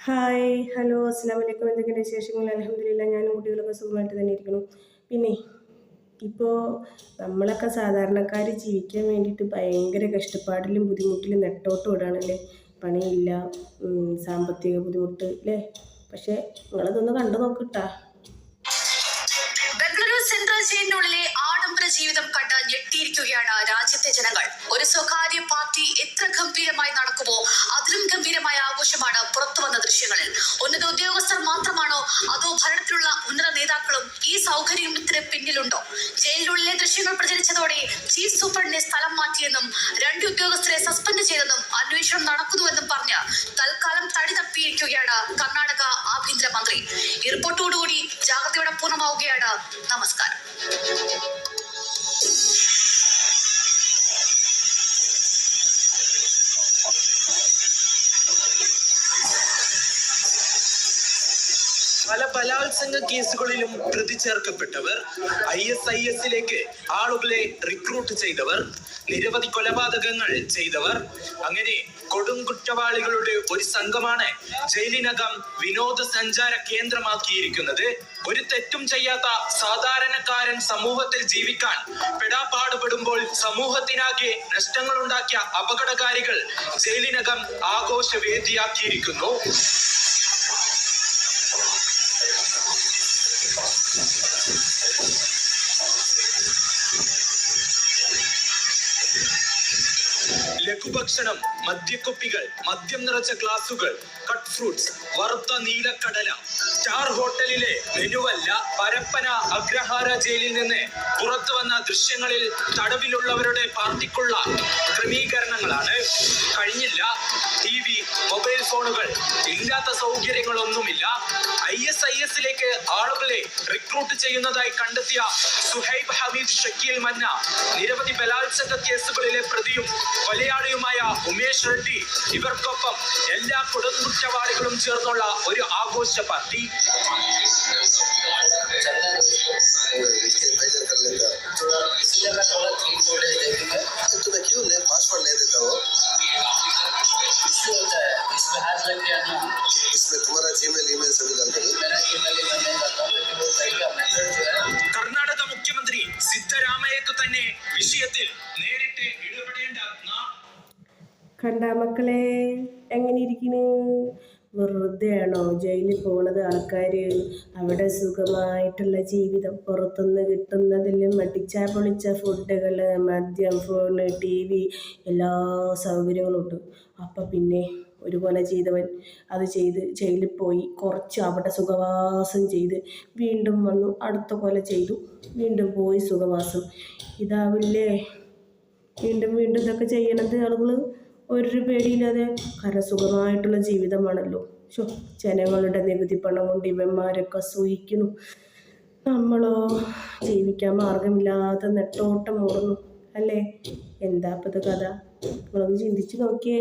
Hi hello അസ്സാം വലൈക്കും എന്തൊക്കെയാണ് വിശേഷങ്ങൾ? അലഹമില്ല ഞാനും കുട്ടികളൊക്കെ സുഖമായിട്ട് തന്നെ ഇരിക്കണം പിന്നെ ഇപ്പോൾ നമ്മളൊക്കെ സാധാരണക്കാർ ജീവിക്കാൻ വേണ്ടിയിട്ട് ഭയങ്കര കഷ്ടപ്പാടിലും ബുദ്ധിമുട്ടിലും നെട്ടോട്ടം ഇടാണല്ലേ? പണിയില്ല സാമ്പത്തിക ബുദ്ധിമുട്ട് അല്ലേ പക്ഷേ നിങ്ങളതൊന്ന് കണ്ടു നോക്കിട്ടാ. സെൻട്രൽ ജീവിതം കണ്ട് ഞെട്ടിയിരിക്കുകയാണ് രാജ്യത്തെ ജനങ്ങൾ. ഒരു സ്വകാര്യ പാർട്ടി എത്ര ഗംഭീരമായി നടക്കുമോ അതിലും ഗംഭീരമായ ആഘോഷമാണ് ദൃശ്യങ്ങളിൽ. ഉന്നത ഉദ്യോഗസ്ഥർ മാത്രമാണോ അതോ ഭരണത്തിലുള്ള ഉന്നത നേതാക്കളും ഈ സൗകര്യത്തിന് പിന്നിലുണ്ടോ? ജയിലിനുള്ളിലെ ദൃശ്യങ്ങൾ പ്രചരിച്ചതോടെ ചീഫ് സൂപ്രണ്ടിനെ സ്ഥലം മാറ്റിയെന്നും രണ്ട് ഉദ്യോഗസ്ഥരെ സസ്പെൻഡ് ചെയ്തെന്നും അന്വേഷണം നടക്കുന്നുവെന്നും പറഞ്ഞ് തൽക്കാലം പല ബലാത്സംഗ കേസുകളിലും പ്രതി ചേർക്കപ്പെട്ടവർ ഐ എസ് ഐ എസിലേക്ക് ആളുകളെ റിക്രൂട്ട് ചെയ്തവർ നിരവധി കൊലപാതകങ്ങൾ ചെയ്തവർ അങ്ങനെ കൊടും കുറ്റവാളികളുടെ ഒരു സംഘമാണ് ജയിലിനകം വിനോദസഞ്ചാര കേന്ദ്രമാക്കിയിരിക്കുന്നത്. ഒരു തെറ്റും ചെയ്യാത്ത സാധാരണക്കാരൻ സമൂഹത്തിൽ ജീവിക്കാൻ പെടാപ്പാടുപെടുമ്പോൾ സമൂഹത്തിനാകെ നഷ്ടങ്ങളുണ്ടാക്കിയ അപകടകാരികൾ ജയിലിനകം ആഘോഷവേദിയാക്കിയിരിക്കുന്നു. ലഘുഭക്ഷണം മദ്യക്കുപ്പികൾ മദ്യം നിറച്ച ഗ്ലാസുകൾ കട്ട് ഫ്രൂട്ട്സ് വറുത്ത നീലക്കടല. സ്റ്റാർ ഹോട്ടലിലെ മെനുവല്ല പരപ്പന അഗ്രഹാര ജയിലിൽ നിന്ന് പുറത്തു വന്ന ദൃശ്യങ്ങളിൽ തടവിലുള്ളവരുടെ പാർട്ടിക്കുള്ള ക്രമീകരണങ്ങളാണ്. കഴിഞ്ഞില്ല. ടി വി മൊബൈൽ ഫോണുകൾ ഇല്ലാത്ത സൗകര്യങ്ങളൊന്നുമില്ല. ഐ എസ് ഐ എസിലേക്ക് ആളുകളെ റിക്രൂട്ട് ചെയ്യുന്നതായി കണ്ടെത്തിയ സുഹൈബ് ഹമീദ് ഷക്കീൽ മന്ന നിരവധി ബലാത്സംഗ കേസുകളിലെ പ്രതിയും കൊലയാളിയുമായ ഉമേഷ് റെഡ്ഡി ഇവർക്കൊപ്പം എല്ലാ കൊടുങ്കുറ്റവാളികളും ചേർന്നുള്ള ഒരു ആഘോഷ പാർട്ടി इसके मेजर कर लेता तो तुम्हें क्यों नहीं पासवर्ड नहीं देता हो इसमें तुम्हारा जीमेल ईमेल सभी डालते हो കർണാടക മുഖ്യമന്ത്രി സിദ്ധരാമയ്യക്ക് തന്നെ വിഷയത്തിൽ നേരിട്ട് ഇടപെടേണ്ട നാ- കണ്ട മക്കളെ എങ്ങനെ ഇരിക്കുന്നു വെറുതെയാണോ ജയിലിൽ പോണത് ആൾക്കാർ അവിടെ സുഖമായിട്ടുള്ള ജീവിതം പുറത്തുനിന്ന് കിട്ടുന്നതിലും അടിച്ചാ പൊളിച്ച ഫുഡുകൾ മദ്യം ഫോണ് ടി വി എല്ലാ സൗകര്യങ്ങളും ഉണ്ട്. അപ്പം പിന്നെ ഒരുപോലെ ചെയ്തവൻ അത് ചെയ്ത് ജയിലിൽ പോയി കുറച്ച് അവിടെ സുഖവാസം ചെയ്ത് വീണ്ടും വന്നു അടുത്ത പോലെ ചെയ്തു. വീണ്ടും പോയി സുഖവാസം. ഇതാവില്ലേ? വീണ്ടും വീണ്ടും ഇതൊക്കെ ചെയ്യണത് ആളുകൾ ഒരു പേടിയില്ലാതെ കരസുഖമായിട്ടുള്ള സുഖമായിട്ടുള്ള ജീവിതമാണല്ലോ. ശോ ജനങ്ങളുടെ നികുതി പണം കൊണ്ട് ഇവന്മാരൊക്കെ സൂഹിക്കുന്നു നമ്മളോ ജീവിക്കാൻ മാർഗമില്ലാതെ നെട്ടോട്ടം ഓടുന്നു അല്ലേ? എന്താ ഇപ്പത് കഥ? നിങ്ങളൊന്ന് ചിന്തിച്ചു നോക്കിയേ.